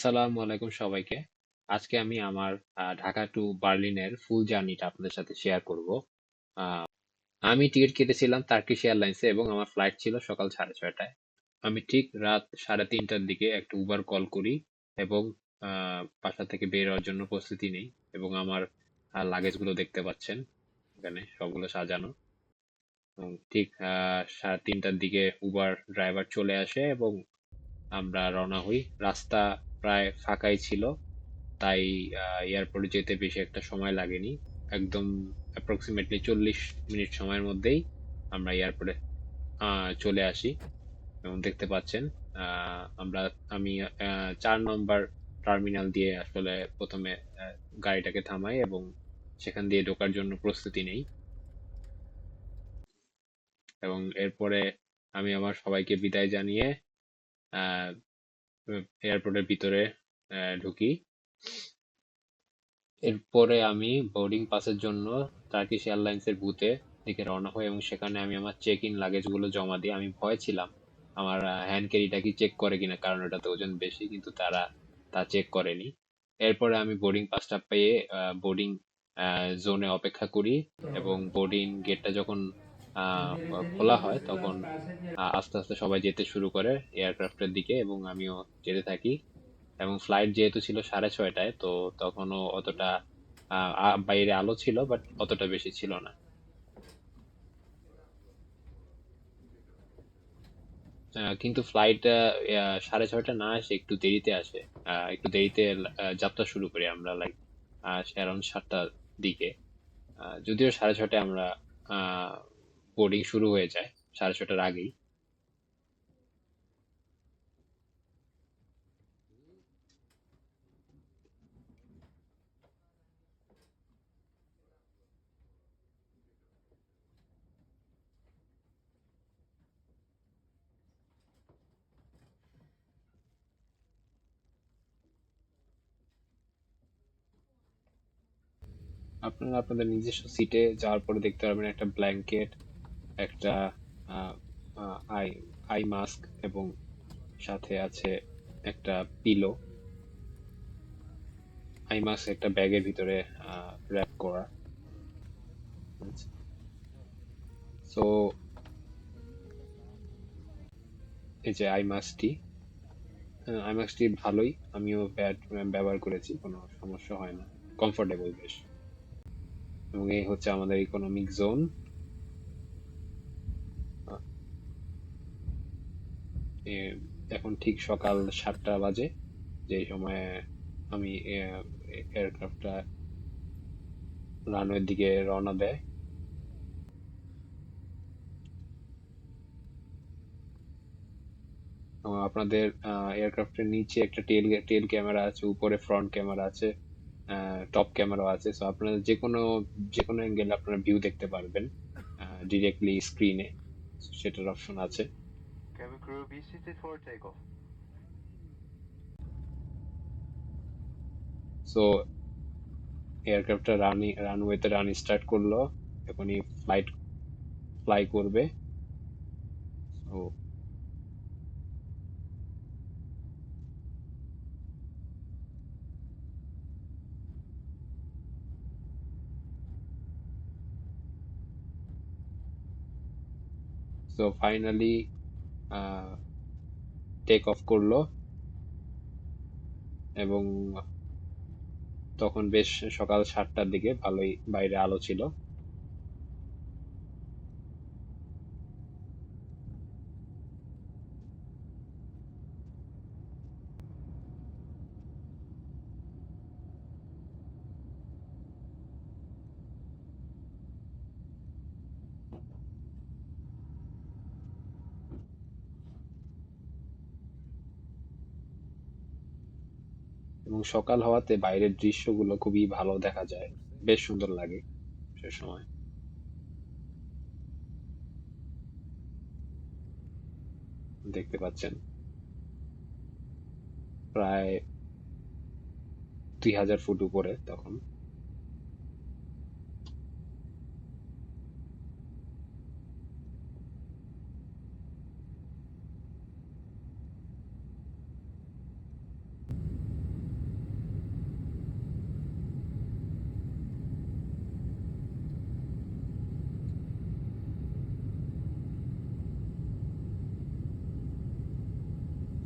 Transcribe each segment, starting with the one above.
আসসালামু আলাইকুম সবাইকে। আজকে আমি আমার ঢাকা টু বার্লিনের ফুল জার্নিটা আপনাদের সাথে শেয়ার করব। আমি টিকিট কেটেছিলাম টার্কিশ এয়ারলাইন্সে এবং আমার ফ্লাইট ছিল সকাল সাড়ে ছয়টায়। আমি ঠিক রাত সাড়ে তিনটার দিকে একটা উবার কল করি এবং বাসা থেকে বের হওয়ার জন্য প্রস্তুতি নেই এবং আমার লাগেজগুলো দেখতে পাচ্ছেন এখানে সবগুলো সাজানো। ঠিক সাড়ে তিনটার দিকে উবার ড্রাইভার চলে আসে এবং আমরা রওনা হই রাস্তা প্রায় ফাঁকাই ছিল। তাই এয়ারপোর্টে যেতে বেশি একটা সময় লাগেনি। একদম অ্যাপ্রক্সিমেটলি চল্লিশ মিনিট সময়ের মধ্যেই আমরা এয়ারপোর্টে চলে আসি। এবং দেখতে পাচ্ছেন আমরা, আমি চার নম্বর টার্মিনাল দিয়ে আসলে প্রথমে গাড়িটাকে থামাই এবং সেখান দিয়ে ঢোকার জন্য প্রস্তুতি নেই। এবং এরপরে আমি আমার সবাইকে বিদায় জানিয়ে এয়ারপোর্টের ভিতরে ঢুকি। এরপরে আমি বোর্ডিং পাসের জন্য টার্কিশ এয়ারলাইন্সের বুথে দিকে রওনা হই এবং সেখানে আমি আমার চেক ইন লাগেজগুলো জমা দিই। আমি ভয় ছিলাম, আমার হ্যান্ড ক্যারিটা কি চেক করে কিনা, কারণ ওটাতে ওজন বেশি, কিন্তু তারা তা চেক করেনি। এরপরে আমি বোর্ডিং পাসটা পেয়ে বোর্ডিং জোনে অপেক্ষা করি এবং বোর্ডিং গেটটা যখন খোলা হয়, তখন আস্তে আস্তে সবাই যেতে শুরু করে এয়ারক্রাফটের দিকে এবং আমিও যেতে থাকি। এবং ফ্লাইট যেহেতু ছিল সাড়ে ছয়টায়, তো তখনও অতটা বাইরে আলো ছিল, বাট অতটা বেশি ছিল না। কিন্তু ফ্লাইট সাড়ে ছয়টা না আসে একটু দেরিতে আসে। একটু দেরিতে যাত্রা শুরু করি আমরা লাইক সাতটার দিকে। যদিও সাড়ে ছয়টায় আমরা বোর্ডিং শুরু হয়ে যায়, সাড়ে ছটার আগেই। আপনারা আপনাদের নিজস্ব সিটে যাওয়ার পরে দেখতে পারবেন একটা ব্ল্যাঙ্কেট একটা আই আই মাস্ক এবং সাথে আছে একটা পিলো আই মাস্ক একটা ব্যাগের ভিতরে র্যাপ করা। সো এই যে আই মাস্কটি আই মাস্কটি ভালোই। আমিও ব্যাড ব্যবহার করেছি, কোনো সমস্যা হয় না। কমফোর্টেবল বেশ। এবং এই হচ্ছে আমাদের ইকোনমিক জোন এখন ঠিক সকাল সাতটা বাজে। যে সময়ে আমি এয়ারক্রাফটটা রানওয়ের দিকে রওনা দেয়। আপনাদের এয়ারক্রাফটের নিচে একটা টেল টেল ক্যামেরা আছে, উপরে ফ্রন্ট ক্যামেরা আছে টপ ক্যামেরা আছে। সো আপনারা যে কোনো যে কোনো অ্যাঙ্গেলে আপনারা ভিউ দেখতে পারবেন ডিরেক্টলি স্ক্রিনে সেটার অপশন আছে। Cabin crew, be seated for takeoff. So এয়ারক্রাফটটা রানি রানওয়েতে রান স্টার্ট করল এখনই ফ্লাইট ফ্লাই করবে so so finally take off করল এবং তখন বেশ সকাল সাতটার দিকে ভালোই বাইরে আলো ছিল। এবং সকাল হওয়াতে বাইরের দৃশ্যগুলো খুবই ভালো দেখা যায়। বেশ সুন্দর লাগে সে সময়। দেখতে পাচ্ছেন। প্রায় দুই হাজার ফুট উপরে তখন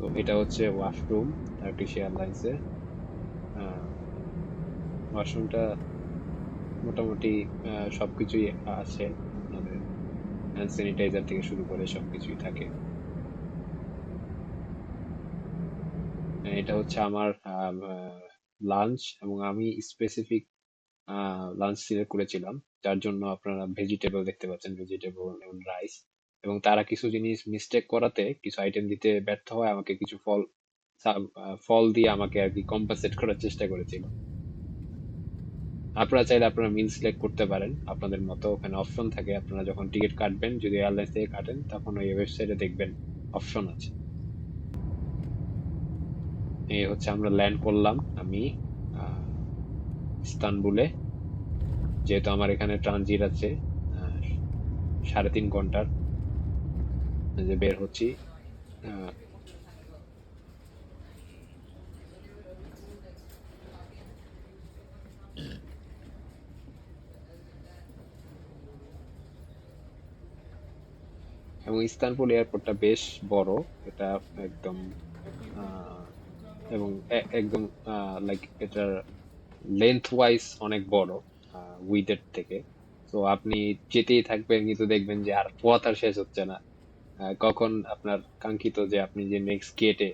তো এটা হচ্ছে ওয়াশরুম টার্কিশ এয়ারলাইন্সে ওয়াশরুমটা মোটামুটি আহ, সবকিছুই আছে। আপনাদের হ্যান্ড স্যানিটাইজার থেকে শুরু করে সবকিছুই থাকে। এটা হচ্ছে আমার লাঞ্চ এবং আমি স্পেসিফিক লাঞ্চ সিলেক্ট করেছিলাম। যার জন্য আপনারা ভেজিটেবল দেখতে পাচ্ছেন ভেজিটেবল এবং রাইস এবং তারা কিছু জিনিস মিস্টেক করাতে কিছু আইটেম দিতে ব্যর্থ হয়, আমাকে কিছু ফল ফল দিয়ে আমাকে আর কি কম্পাসেট করার চেষ্টা করেছিল। আপনারা চাইলে আপনারা মিল সিলেক্ট করতে পারেন, আপনাদের মতো ওখানে অপশন থাকে। আপনারা যখন টিকিট কাটবেন, যদি এয়ারলাইন্স থেকে কাটেন, তখন ওই ওয়েবসাইটে দেখবেন অপশন আছে। এই হচ্ছে আমরা ল্যান্ড করলাম আমি ইস্তানবুলে। যেহেতু আমার এখানে ট্রানজিট আছে সাড়ে তিন ঘণ্টার। যে বের হচ্ছি এবং ইস্তানবুল এয়ারপোর্টটা বেশ বড়, এটা একদম এবং একদম লাইক এটার লেন্থ ওয়াইজ অনেক বড় উইথের থেকে। তো আপনি যেতেই থাকবেন, কিন্তু দেখবেন যে আর পথ আর শেষ হচ্ছে না। কখন আপনার কাঙ্ক্ষিত যে আপনি যে নেক্সট গেটে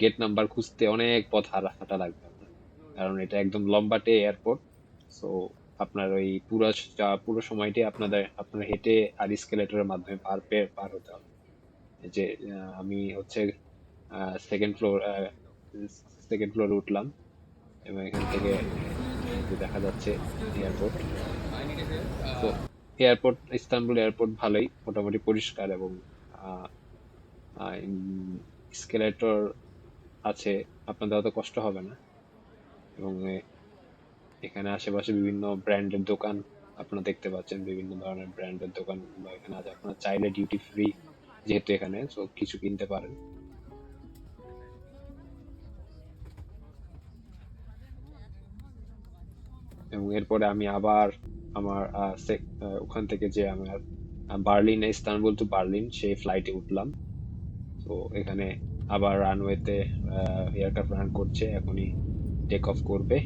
গেট নাম্বার খুঁজতে অনেক পথ হাঁটা লাগবে আপনার। কারণ এটা একদম লম্বাটে এয়ারপোর্ট সো আপনার ওই পুরো পুরো সময়টি আপনাদের, আপনার হেঁটে আর স্কেলেটরের মাধ্যমে পার পেয়ে, পার হতে হবে যে আমি হচ্ছে সেকেন্ড ফ্লোর সেকেন্ড ফ্লোরে উঠলাম, এবং এখান থেকে দেখা যাচ্ছে এয়ারপোর্ট তো এয়ারপোর্ট ইস্তানবুল এয়ারপোর্ট ভালোই, মোটামুটি পরিষ্কার এবং স্কেলেটর আছে আপনাদের অত কষ্ট হবে না। এবং এখানে আশেপাশে বিভিন্ন ব্র্যান্ডের দোকান আপনারা দেখতে পাচ্ছেন, বিভিন্ন ধরনের ব্র্যান্ডের দোকান বা এখানে আছে। আপনারা চাইলে ডিউটি ফ্রি যেহেতু এখানে তো কিছু কিনতে পারেন। এবং এরপরে আমি আবার আমার সে- ওখান থেকে যে আমার বার্লিন, ইস্তানবুল টু বার্লিন, সেই ফ্লাইটে উঠলাম। তো এখানে আবার রানওয়েতে এয়ারক্রাফট রান করছে, এখনই টেক অফ করবে।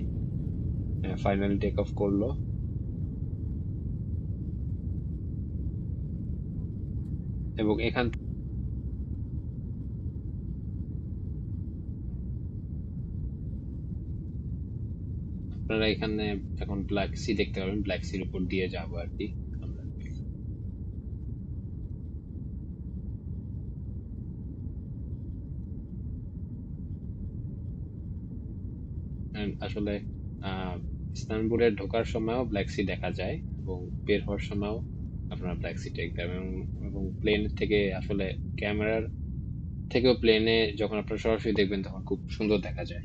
ফাইনালি টেক অফ করল। এবং এখান আপনারা এখানে এখন ব্ল্যাক সি দেখতে পাবেন ব্ল্যাক সির উপর দিয়ে যাব আর কি। আসলে ইস্তানবুলে ঢোকার সময়ও ব্ল্যাক সি দেখা যায় এবং বের হওয়ার সময়ও আপনারা ব্ল্যাক সি দেখতে পাবেন এবং এবং প্লেন থেকে আসলে ক্যামেরার থেকেও প্লেনে যখন আপনারা সরাসরি দেখবেন তখন খুব সুন্দর দেখা যায়।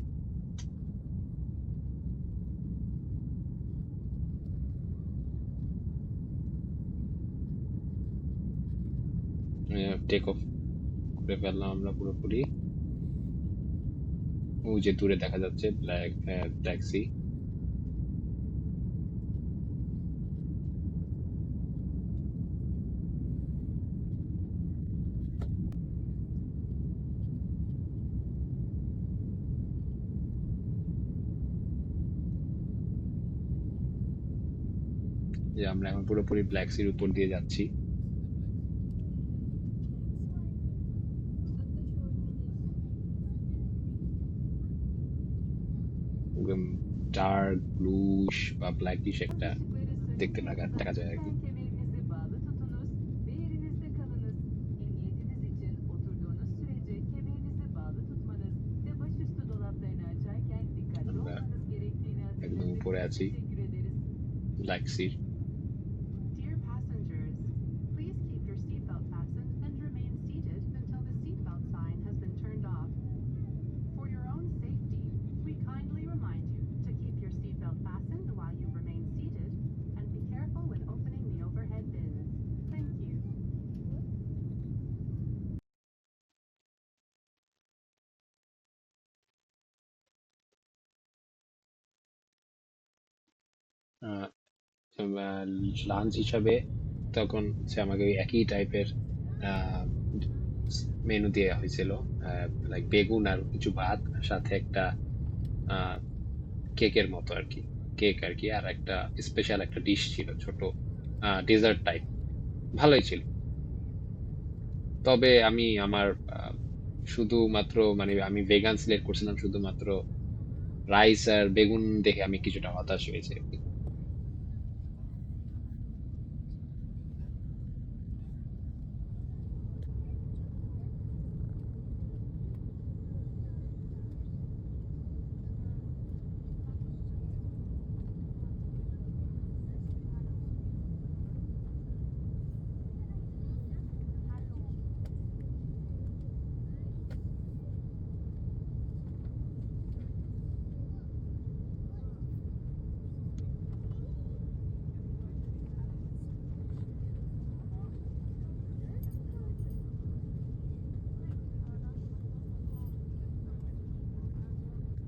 টেক অফ করে ফেললাম আমরা পুরোপুরি। ওই যে দূরে দেখা যাচ্ছে ব্ল্যাক ব্ল্যাক সি যে আমরা এখন পুরোপুরি ব্ল্যাক সির উপর দিয়ে যাচ্ছি। ডার্ক ব্লুশ বা ব্ল্যাকিশ একটা দেখতে লাগা দেখা যায় আর কি Kemerinizi bağlı tutunuz ve yerinizde lunch হিসাবে তখন সে আমাকে একই টাইপের মেনু দেওয়া হয়েছিল লাইক বেগুন আর কিছু ভাত সাথে একটা কেকের মতো আর কি কেক আর কি, আর একটা স্পেশাল একটা ডিশ ছিল, ছোট ডেজার্ট টাইপ ভালোই ছিল। তবে আমি আমার শুধুমাত্র মানে আমি ভেগান সিলেক্ট করছিলাম শুধুমাত্র রাইস আর বেগুন দেখে আমি কিছুটা হতাশ হয়েছি।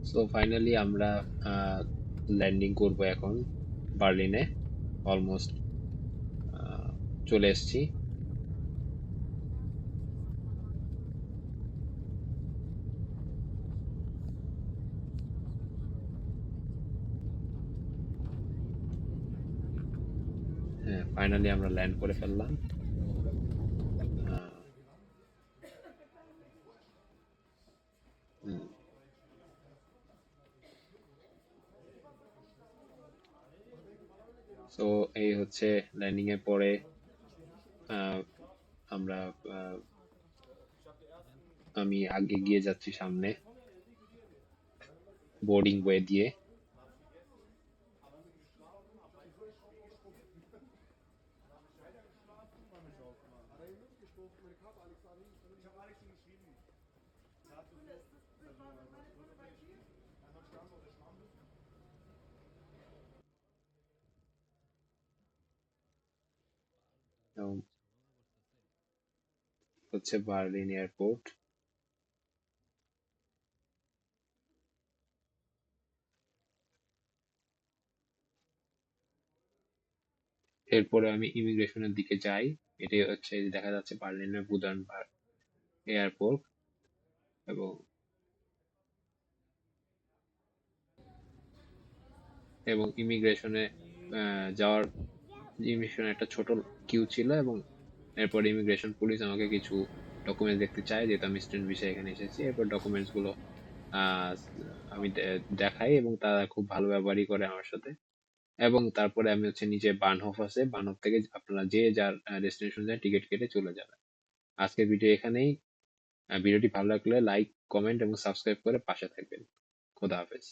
সো ফাইনালি আমরা ল্যান্ডিং করব এখন বার্লিনে অলমোস্ট চলে এসেছি। হ্যাঁ ফাইনালি আমরা ল্যান্ড করে ফেললাম। তো এই হচ্ছে ল্যান্ডিং এর পরে আমরা আমি আগে গিয়ে যাচ্ছি সামনে বোর্ডিং ওয়ে দিয়ে। এবং হচ্ছে বার্লিন এয়ারপোর্ট। এরপরে আমি ইমিগ্রেশনের দিকে যাই। এটাই হচ্ছে দেখা যাচ্ছে বার্লিনের বুদান এয়ারপোর্ট এবং এবং ইমিগ্রেশনে যাওয়ার ইমিগ্রেশনে একটা ছোট কিউ ছিল এবং এরপর ইমিগ্রেশন পুলিশ আমাকে কিছু ডকুমেন্টস দেখতে চায় যেহেতু আমি স্টুডেন্ট বিষয়ে এখানে এসেছি। এরপর ডকুমেন্টসগুলো আহ, আমি দেখাই এবং তারা খুব ভালো ব্যবহারই করে আমার সাথে। এবং তারপরে আমি হচ্ছে নিচে বানহফ আছে। বানহফ থেকে আপনারা যে যার ডেস্টিনেশন যায় টিকিট কেটে চলে যাবেন। আজকের ভিডিও এখানেই। ভিডিওটি ভালো লাগলে লাইক কমেন্ট এবং সাবস্ক্রাইব করে পাশে থাকবেন। খোদা হাফেজ।